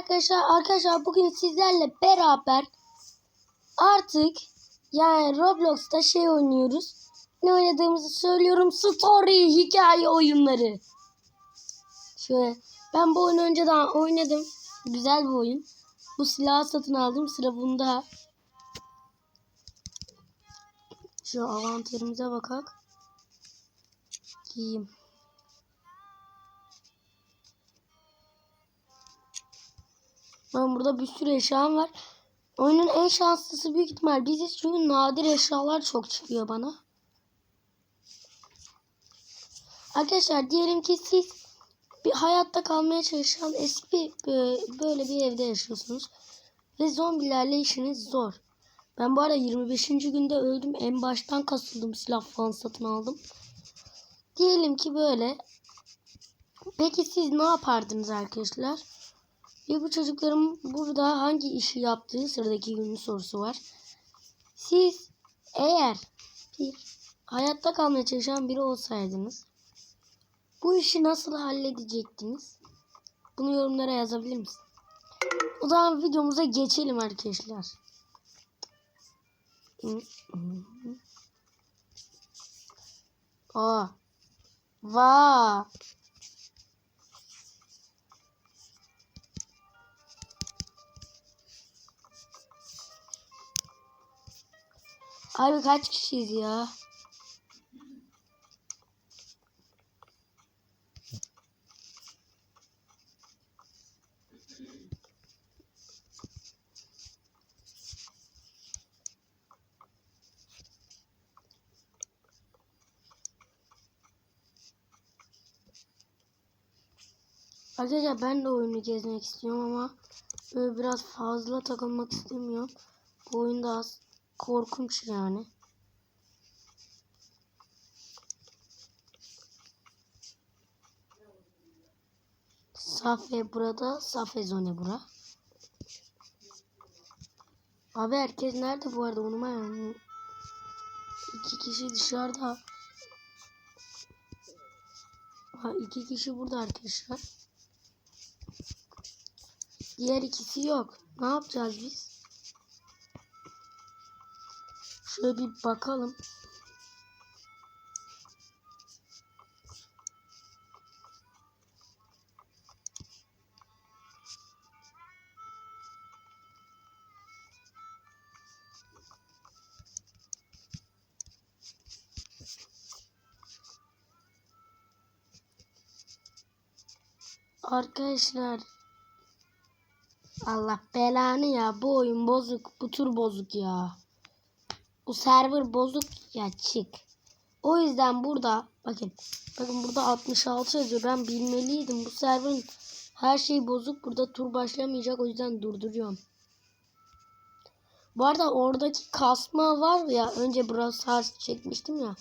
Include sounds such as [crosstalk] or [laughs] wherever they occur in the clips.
Arkadaşlar arkadaşlar bugün sizlerle beraber artık yani Roblox'ta şey oynuyoruz. Ne oynadığımızı söylüyorum. Story hikaye oyunları. Şöyle ben bu oyunu önceden oynadım. Güzel bir oyun. Bu silahı satın aldım. Sıra bunda. Şu avantajımıza bakak. Giyeyim. Ben burada bir sürü eşyam var. Oyunun en şanslısı büyük ihtimal biziz. Çünkü nadir eşyalar çok çıkıyor bana. Arkadaşlar diyelim ki siz bir hayatta kalmaya çalışan eski bir e, böyle bir evde yaşıyorsunuz. Ve zombilerle işiniz zor. Ben bu arada 25. günde öldüm. En baştan kasıldım. Silah falan satın aldım. Diyelim ki böyle. Peki siz ne yapardınız arkadaşlar? Ve bu çocukların burada hangi işi yaptığı sıradaki günün sorusu var. Siz eğer bir hayatta kalmaya çalışan biri olsaydınız bu işi nasıl halledecektiniz? Bunu yorumlara yazabilir misiniz? O zaman videomuza geçelim arkadaşlar. Aa. Vaa. Abi kaç kişiyiz ya? Arkadaşlar ben de oyunu gezmek istiyorum ama böyle biraz fazla takılmak istemiyorum. Bu oyunda az korkunç yani. Safe burada, Safe zone bura. Abi herkes nerede bu arada unutmayın. İki kişi dışarıda. Ha, iki kişi burada arkadaşlar. Diğer ikisi yok. Ne yapacağız biz? Şöyle bir bakalım. Arkadaşlar Allah belanı ya bu oyun bozuk bu tur bozuk ya. Bu server bozuk ya çık. O yüzden burada bakın bakın burada 66 yazıyor ben bilmeliydim bu serverın her şey bozuk burada tur başlamayacak o yüzden durduruyorum. Bu arada oradaki kasma var ya önce Brawl Stars çekmiştim ya.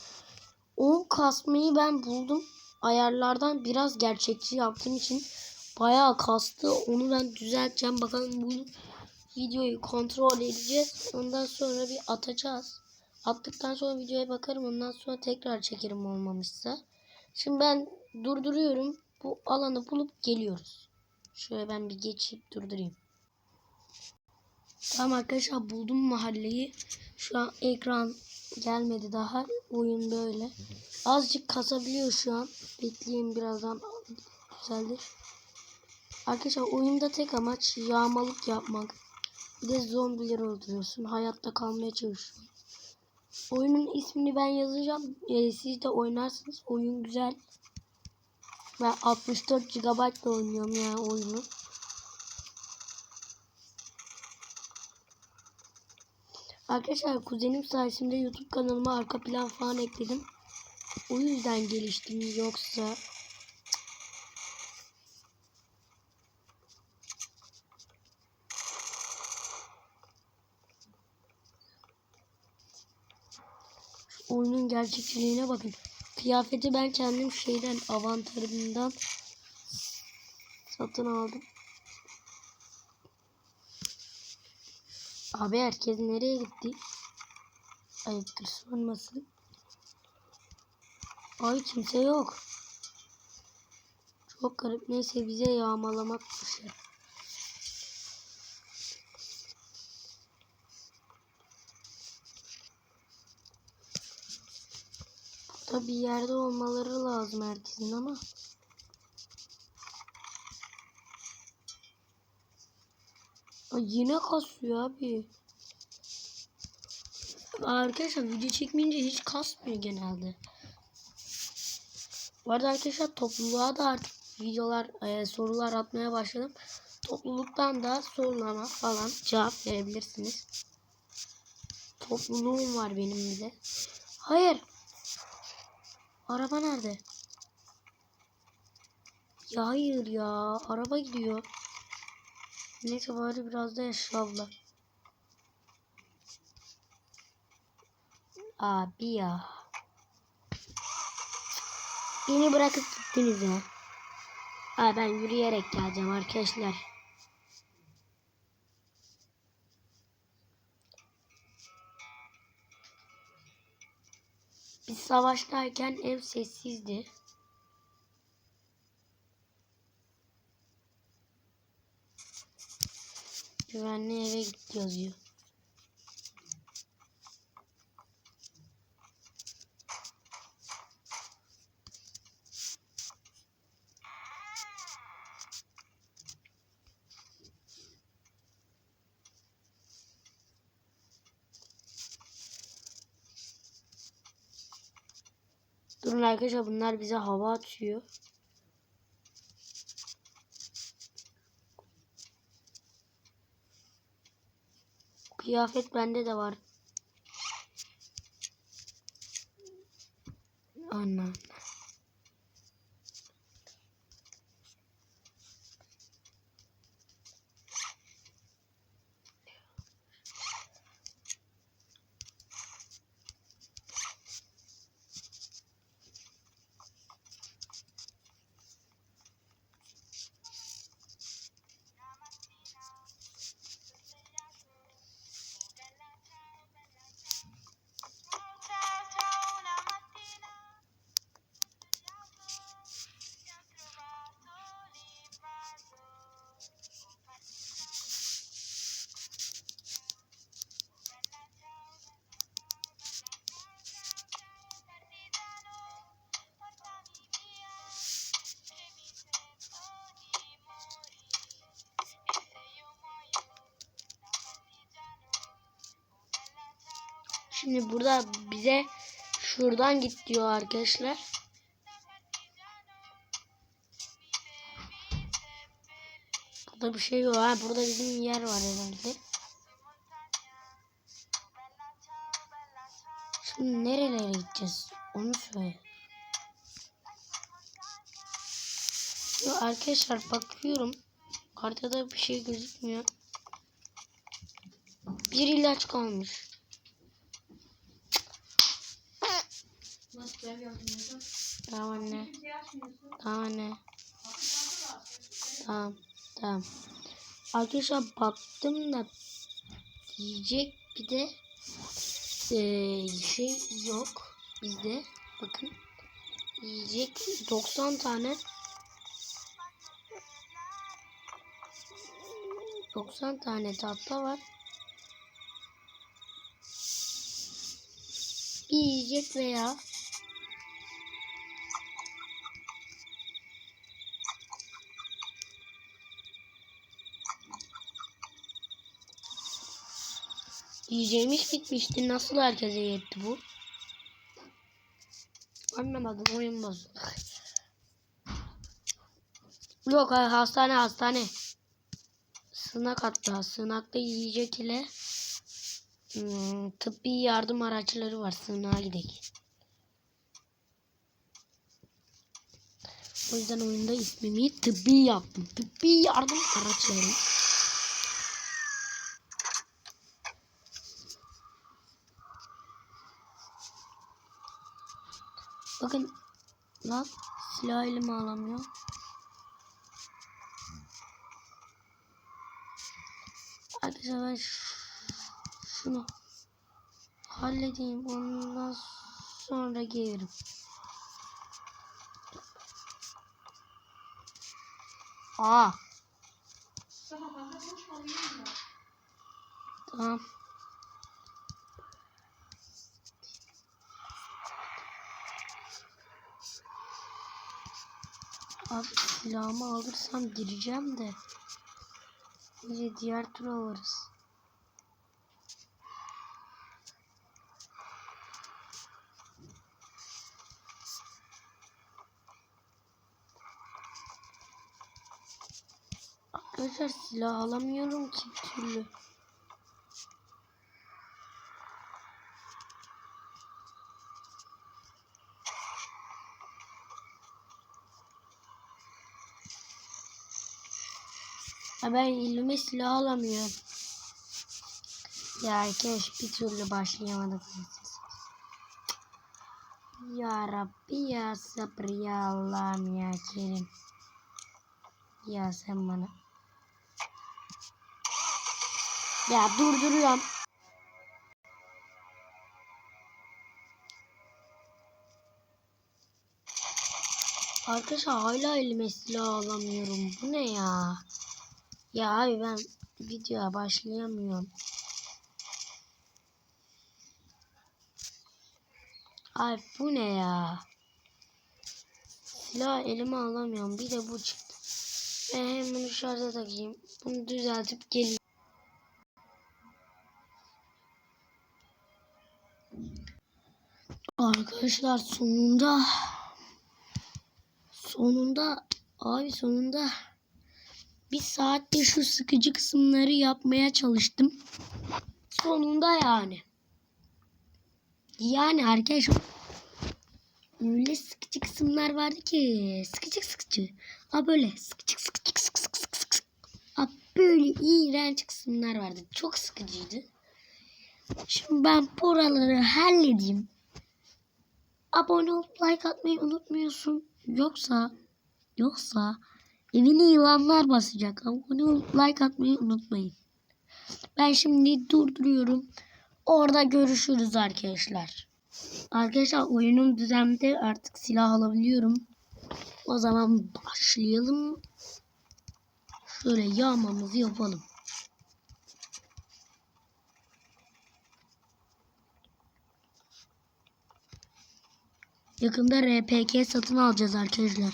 O kasmayı ben buldum. Ayarlardan biraz gerçekçi yaptığım için bayağı kastı. Onu ben düzelteceğim. Bakalım bu videoyu kontrol edeceğiz. Ondan sonra bir atacağız. Attıktan sonra videoya bakarım. Ondan sonra tekrar çekerim olmamışsa. Şimdi ben durduruyorum. Bu alanı bulup geliyoruz. Şöyle ben bir geçip durdurayım. Tamam arkadaşlar buldum mahalleyi. Şu an ekran gelmedi daha. Oyun böyle. Azıcık kasabiliyor şu an. Bekleyin birazdan düzeldir. Arkadaşlar oyunda tek amaç yağmalık yapmak. Bir de zombileri öldürüyorsun. Hayatta kalmaya çalışıyorsun. Oyunun ismini ben yazacağım. Ee, siz de oynarsınız. Oyun güzel. Ben 64 GB ile oynuyorum yani oyunu. Arkadaşlar kuzenim sayesinde YouTube kanalıma arka plan falan ekledim. O yüzden geliştim yoksa Şu oyunun gerçekçiliğine bakın. Kıyafeti ben kendim şeyden avantarımdan satın aldım. Abi herkes nereye gitti? Ayıptır sorması. Ay kimse yok. Çok garip. Neyse bize yağmalamak düşer. Bir yerde olmaları lazım herkesin ama. Ay yine kasıyor abi. Arkadaşlar video çekmeyince hiç kasmıyor genelde. Bu arada arkadaşlar topluluğa da artık videolar, e, sorular atmaya başladım. Topluluktan da sorulama falan cevap verebilirsiniz. Topluluğum var benim bir de. Hayır. Araba nerede? Ya hayır ya. Araba gidiyor. Neyse bari biraz da eşyabla. Abi ya. Beni bırakıp gittiniz ya. Aa, ben yürüyerek geleceğim arkadaşlar. Biz savaştayken ev sessizdi. Güvenli eve git yazıyor. Durun arkadaşlar bunlar bize hava atıyor. Kıyafet bende de var. Ana. Şimdi burada bize şuradan git diyor arkadaşlar. Burada bir şey yok. Ha, burada bizim yer var herhalde. Şimdi nerelere gideceğiz? Onu söyle. Yo, arkadaşlar bakıyorum. Haritada bir şey gözükmüyor. Bir ilaç kalmış. Tamam anne. Tamam anne. Tamam. Tamam. Arkadaşlar baktım da yiyecek bir de eee, şey yok bizde. Bakın. Yiyecek 90 tane 90 tane tatlı var. Bir yiyecek veya Yiyeceğimiz bitmişti. Nasıl herkese yetti bu? Anlamadım. Oyun bozuldu. Yok ha, hastane hastane. Sığınak hatta. Sığınakta yiyecek ile hmm, tıbbi yardım araçları var. Sığınağa gidelim. O yüzden oyunda ismimi tıbbi yaptım. Tıbbi yardım araçları. Bakın lan silah elime alamıyor. Arkadaşlar ben şunu halledeyim ondan sonra gelirim. Aa. Tamam. Abi silahımı alırsam gireceğim de. İyice diğer tur alırız. Arkadaşlar silah alamıyorum ki türlü. Ben elime silah alamıyorum. Ya arkadaş bir türlü başlayamadık. Ya Rabbi ya sabır ya Allah'ım ya Kerim. Ya sen bana. Ya durduruyorum. Arkadaşlar hala elime silah alamıyorum. Bu ne ya? Ya abi ben videoya başlayamıyorum. Abi bu ne ya? Silah elime alamıyorum. Bir de bu çıktı. Ben hem bunu şarja takayım. Bunu düzeltip geleyim. Arkadaşlar sonunda sonunda abi sonunda bir saatte şu sıkıcı kısımları yapmaya çalıştım. Sonunda yani. Yani arkadaşlar öyle sıkıcı kısımlar vardı ki sıkıcı sıkıcı. Ha böyle sıkıcı sıkıcı sık sık sık sık böyle iğrenç kısımlar vardı. Çok sıkıcıydı. Şimdi ben buraları halledeyim. Abone olup like atmayı unutmuyorsun. Yoksa yoksa evine yılanlar basacak. Abone olup like atmayı unutmayın. Ben şimdi durduruyorum. Orada görüşürüz arkadaşlar. Arkadaşlar oyunun düzenli artık silah alabiliyorum. O zaman başlayalım. Şöyle yağmamızı yapalım. Yakında RPG satın alacağız arkadaşlar.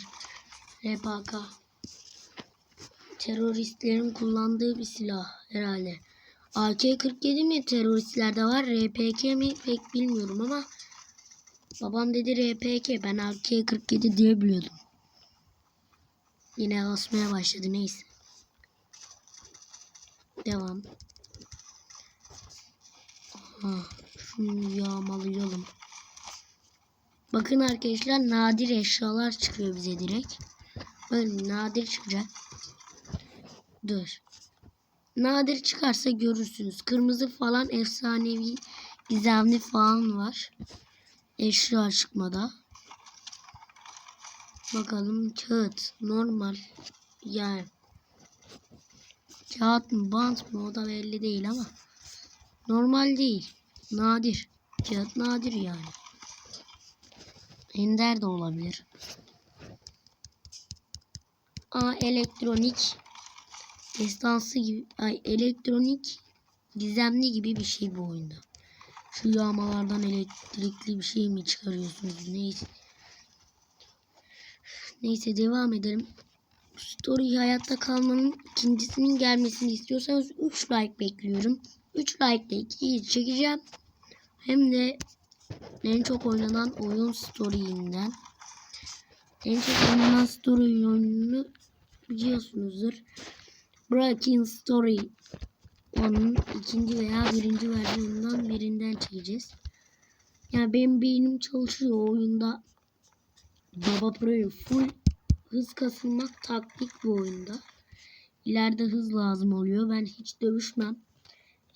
RPK. Teröristlerin kullandığı bir silah herhalde. AK-47 mi teröristlerde var? RPK mi pek bilmiyorum ama babam dedi RPK. Ben AK-47 diye biliyordum. Yine basmaya başladı neyse. Devam. Aha, şunu yağmalayalım. Bakın arkadaşlar nadir eşyalar çıkıyor bize direkt. Bakın nadir çıkacak. Dur. Nadir çıkarsa görürsünüz. Kırmızı falan efsanevi gizemli falan var. Eşya çıkmada. Bakalım kağıt normal yani kağıt mı bant mı o da belli değil ama normal değil. Nadir. Kağıt nadir yani. Ender de olabilir. Aa elektronik destansı gibi ay elektronik gizemli gibi bir şey bu oyunda. Şu yağmalardan elektrikli bir şey mi çıkarıyorsunuz? Neyse. Neyse devam edelim. Story hayatta kalmanın ikincisinin gelmesini istiyorsanız 3 like bekliyorum. 3 like ile 2'yi çekeceğim. Hem de en çok oynanan oyun story'inden. En çok oynanan story oyununu biliyorsunuzdur. Breaking Story onun ikinci veya birinci versiyonundan birinden çekeceğiz. Yani benim beynim çalışıyor oyunda. Baba Pro'yu full hız kasılmak taktik bu oyunda. İleride hız lazım oluyor. Ben hiç dövüşmem.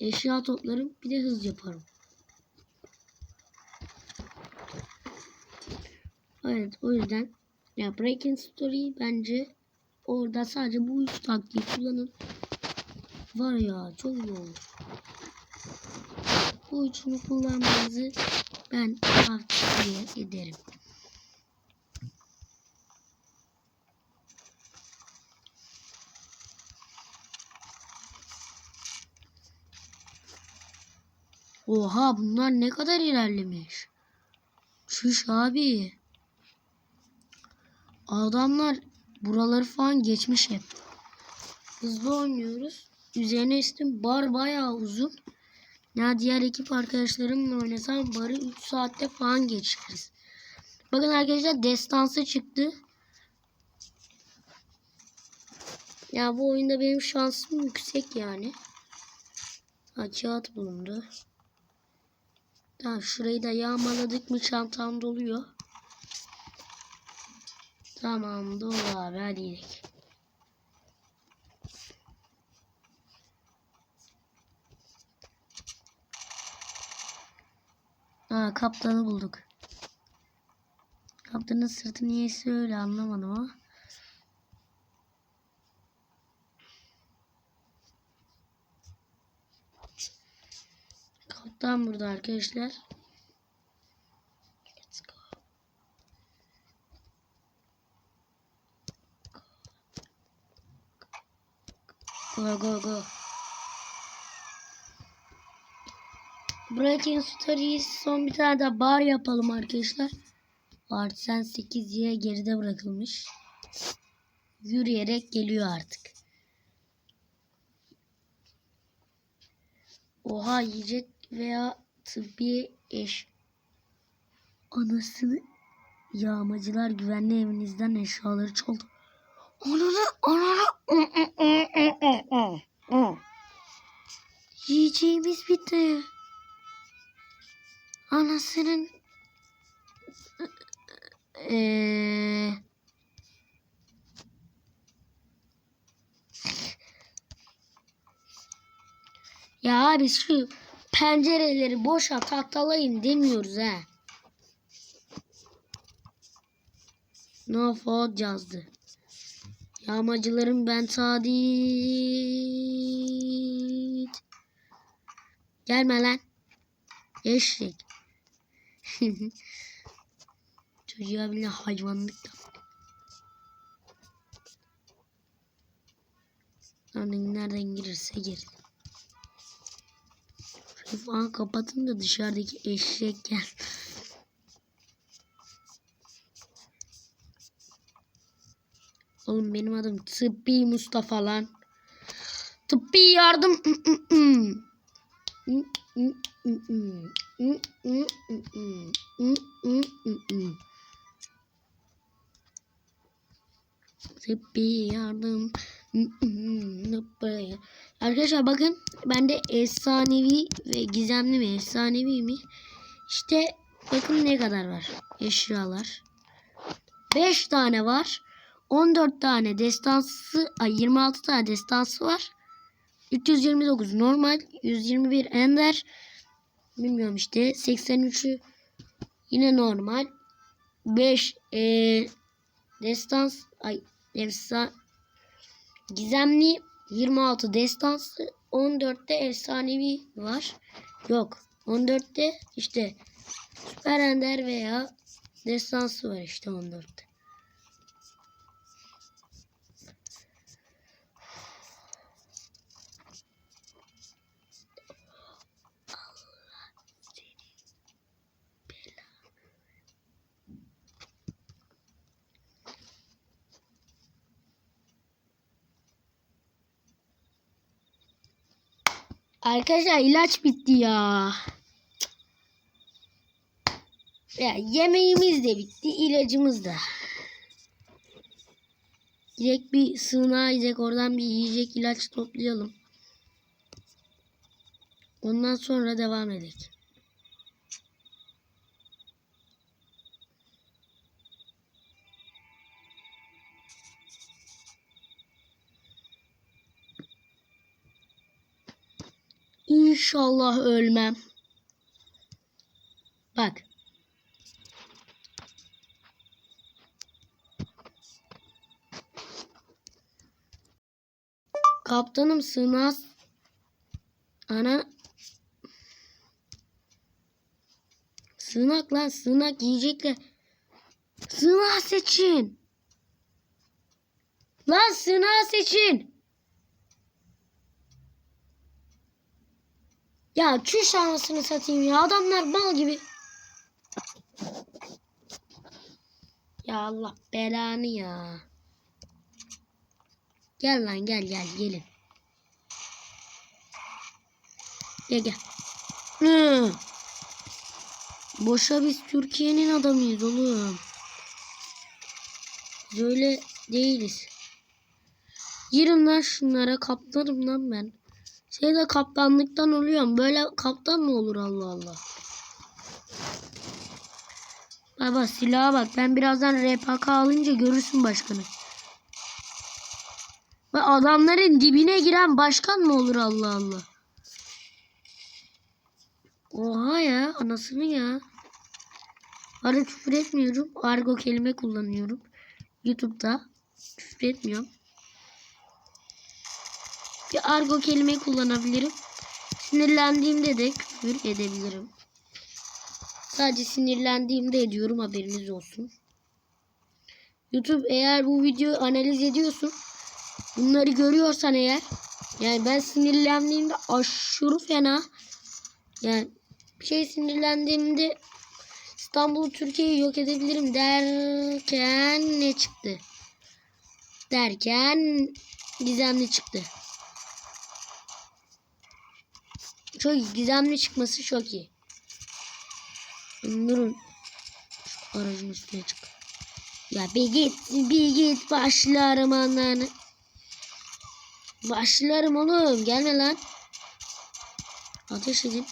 Eşya toplarım bir de hız yaparım. Evet o yüzden ya Breaking Story bence orada sadece bu üç taktiği kullanın. Var ya çok olur. Bu üçünü kullanmanızı ben tavsiye ederim. Oha bunlar ne kadar ilerlemiş. Şuş abi. Adamlar buraları falan geçmiş hep. Hızlı oynuyoruz. Üzerine üstün bar bayağı uzun. Ya diğer ekip arkadaşlarımla oynasam barı 3 saatte falan geçeriz. Bakın arkadaşlar destansı çıktı. Ya bu oyunda benim şansım yüksek yani. Ha, kağıt bulundu. Tamam şurayı da yağmaladık mı çantam doluyor. Tamam dolu abi hadi gidelim. Aa kaptanı bulduk. Kaptanın sırtı niyeyse öyle anlamadım ama. Kaptan burada arkadaşlar. Go go go. Breaking Stories son bir tane daha bar yapalım arkadaşlar. Artisan 8Y geride bırakılmış. Yürüyerek geliyor artık. Oha yiyecek veya tıbbi eş. Anasını yağmacılar güvenli evinizden eşyaları çaldı. Ananı ananı Yiyeceğimiz bitti. Anasının Eee Ya abi şu pencereleri boşa tahtalayın demiyoruz ha. No fault yazdı. Yağmacıların ben Sadit. Gelme lan. Eşek. [laughs] Çocuğa bile hayvanlık da. Örneğin nereden girirse gir. Şurayı falan kapatın da dışarıdaki eşek gel. Oğlum benim adım Tıbbi Mustafa lan. Tıbbi yardım. Tıbbi yardım. Arkadaşlar bakın bende efsanevi ve gizemli mi efsanevi mi? İşte bakın ne kadar var eşyalar. 5 tane var. 14 tane destansı, ay 26 tane destansı var. 329 normal, 121 ender. Bilmiyorum işte 83'ü yine normal. 5 e, destans ay efsa gizemli 26 destansı 14'te efsanevi var. Yok. 14'te işte süper ender veya destansı var işte 14'te. Arkadaşlar ilaç bitti ya. Ya yemeğimiz de bitti, ilacımız da. Direkt bir sığınağa gidecek, oradan bir yiyecek ilaç toplayalım. Ondan sonra devam edelim. İnşallah ölmem. Bak. Kaptanım sığmaz. Ana. Sığınak lan sığınak yiyecekler. Sığınak seçin. Lan sığınak seçin. Ya çüş anasını satayım ya. Adamlar mal gibi. Ya Allah belanı ya. Gel lan gel gel gelin. Gel gel. Hı. Boşa biz Türkiye'nin adamıyız oğlum. Biz öyle değiliz. Girin lan şunlara kaptanım lan ben. Şey de kaptanlıktan oluyorum. Böyle kaptan mı olur Allah Allah. Baba silaha bak. Ben birazdan RPK alınca görürsün başkanı. Ve adamların dibine giren başkan mı olur Allah Allah. Oha ya anasını ya. Arada küfür etmiyorum. Argo kelime kullanıyorum. Youtube'da küfür etmiyorum. Bir argo kelime kullanabilirim. Sinirlendiğimde de küfür edebilirim. Sadece sinirlendiğimde ediyorum haberiniz olsun. YouTube eğer bu videoyu analiz ediyorsun. Bunları görüyorsan eğer. Yani ben sinirlendiğimde aşırı fena. Yani bir şey sinirlendiğimde İstanbul'u Türkiye'yi yok edebilirim derken ne çıktı? Derken gizemli çıktı. Çok gizemli çıkması çok iyi. Durun. Şu aracın üstüne çık. Ya bir git bir git başlarım ananı. Başlarım oğlum gelme lan. Ateş edin.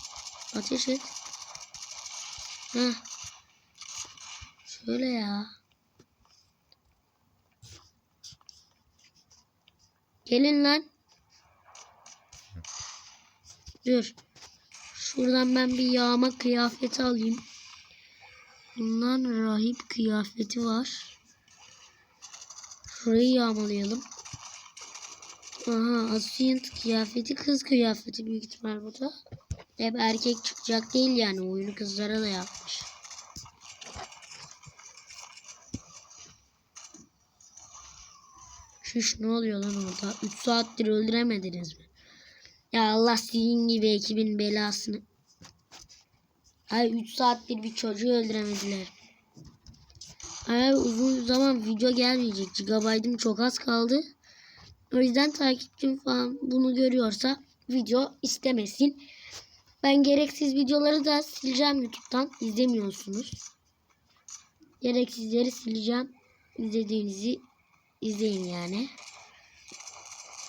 Ateş et. Heh. Şöyle ya. Gelin lan. Dur. Şuradan ben bir yağma kıyafeti alayım. Bundan rahip kıyafeti var. Şurayı yağmalayalım. Aha Asyant kıyafeti kız kıyafeti büyük ihtimal bu da. Hep erkek çıkacak değil yani oyunu kızlara da yapmış. Şuş ne oluyor lan orada? 3 saattir öldüremediniz mi? Ya Allah sizin gibi ekibin belasını. Ay 3 saattir bir çocuğu öldüremediler. Ay uzun zaman video gelmeyecek. Gigabaytım çok az kaldı. O yüzden takipçim falan bunu görüyorsa video istemesin. Ben gereksiz videoları da sileceğim YouTube'dan. İzlemiyorsunuz. Gereksizleri sileceğim. İzlediğinizi izleyin yani.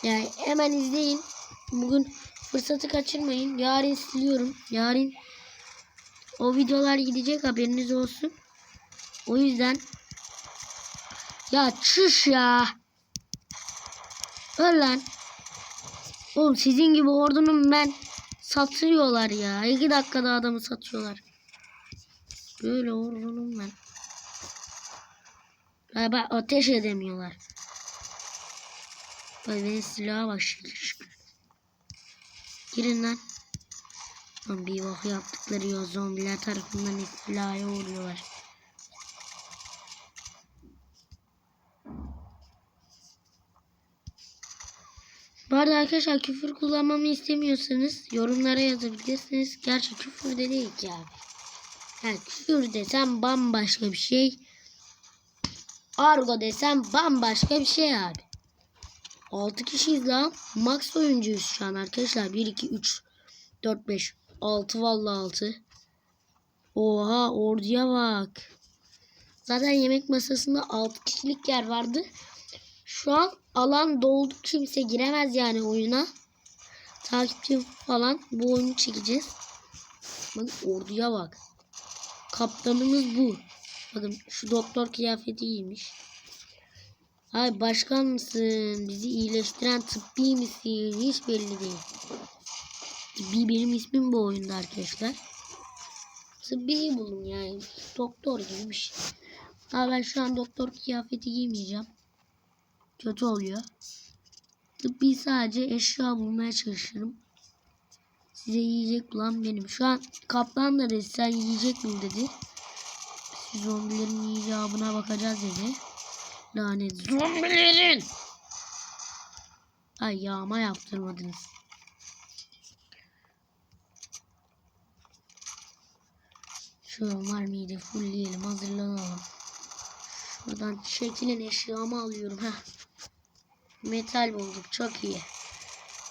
Yani hemen izleyin. Bugün fırsatı kaçırmayın. Yarın siliyorum. Yarın o videolar gidecek haberiniz olsun. O yüzden ya çüş ya. Öl lan. Oğlum sizin gibi ordunun ben satıyorlar ya. İki dakikada adamı satıyorlar. Böyle ordunun ben. Ya bak ateş edemiyorlar. Bak benim silaha bak. Girin lan. Lan bir bak yaptıkları ya zombiler tarafından istilaya uğruyorlar. Bu arada arkadaşlar küfür kullanmamı istemiyorsanız yorumlara yazabilirsiniz. Gerçi küfür de değil ki abi. Yani küfür desem bambaşka bir şey. Argo desem bambaşka bir şey abi. 6 kişiyiz lan. Max oyuncuyuz şu an arkadaşlar. 1, 2, 3, 4, 5, 6 vallahi 6. Oha orduya bak. Zaten yemek masasında 6 kişilik yer vardı. Şu an alan doldu. Kimse giremez yani oyuna. Takipçi falan bu oyunu çekeceğiz. Bakın orduya bak. Kaptanımız bu. Bakın şu doktor kıyafeti giymiş. Ay başkan mısın? Bizi iyileştiren tıbbi misin? Hiç belli değil. Tıbbi benim ismim bu oyunda arkadaşlar. Tıbbi bulun yani. Doktor gibi bir şey. Ama ben şu an doktor kıyafeti giymeyeceğim. Kötü oluyor. Tıbbi sadece eşya bulmaya çalışırım. Size yiyecek bulan benim. Şu an kaplan da dedi sen yiyecek mi dedi. Zombilerin icabına bakacağız dedi. Lanet zombilerin. Ay yağma yaptırmadınız. Şu var mıydı? Fullleyelim hazırlanalım. Şuradan çekilin eşyamı alıyorum. Heh. Metal bulduk. Çok iyi.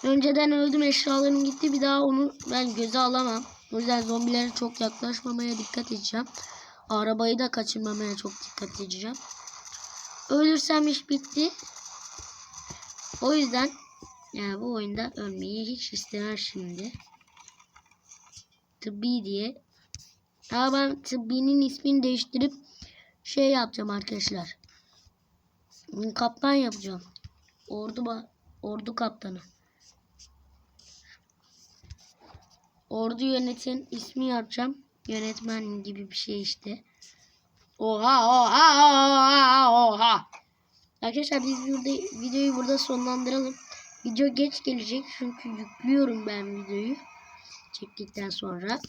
Önceden öldüm eşyalarım gitti. Bir daha onu ben göze alamam. O yüzden zombilere çok yaklaşmamaya dikkat edeceğim. Arabayı da kaçırmamaya çok dikkat edeceğim. Ölürsem iş bitti. O yüzden yani bu oyunda ölmeyi hiç istemem şimdi. Tıbbi diye. Ama ben tıbbinin ismini değiştirip şey yapacağım arkadaşlar. Kaptan yapacağım. Ordu ordu kaptanı. Ordu yöneten ismi yapacağım. Yönetmen gibi bir şey işte. Oha oha oha oha. Arkadaşlar biz burada videoyu burada sonlandıralım. Video geç gelecek çünkü yüklüyorum ben videoyu. Çektikten sonra.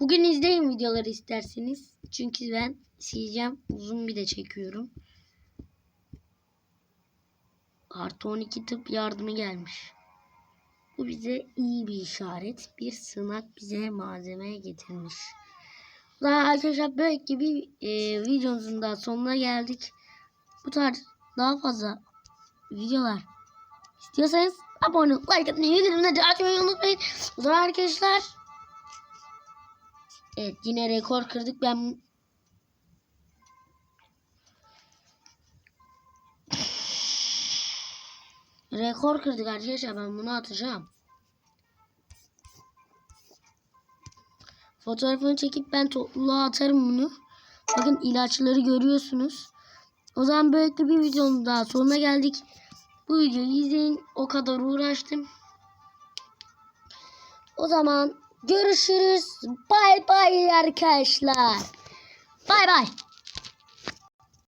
Bugün izleyin videoları isterseniz. Çünkü ben sileceğim. Uzun bir de çekiyorum. Artı 12 tıp yardımı gelmiş. Bu bize iyi bir işaret. Bir sınak bize malzeme getirmiş. Daha arkadaşlar böyle bir e, videomuzun da sonuna geldik. Bu tarz daha fazla videolar istiyorsanız abone olup like atmayı, bildirimleri açmayı unutmayın. O zaman arkadaşlar Evet yine rekor kırdık. Ben [laughs] rekor kırdık arkadaşlar. Ben bunu atacağım. Fotoğrafını çekip ben topluluğa atarım bunu. Bakın ilaçları görüyorsunuz. O zaman böyle bir videonun daha sonuna geldik. Bu videoyu izleyin. O kadar uğraştım. O zaman görüşürüz. Bay bay arkadaşlar. Bay bay.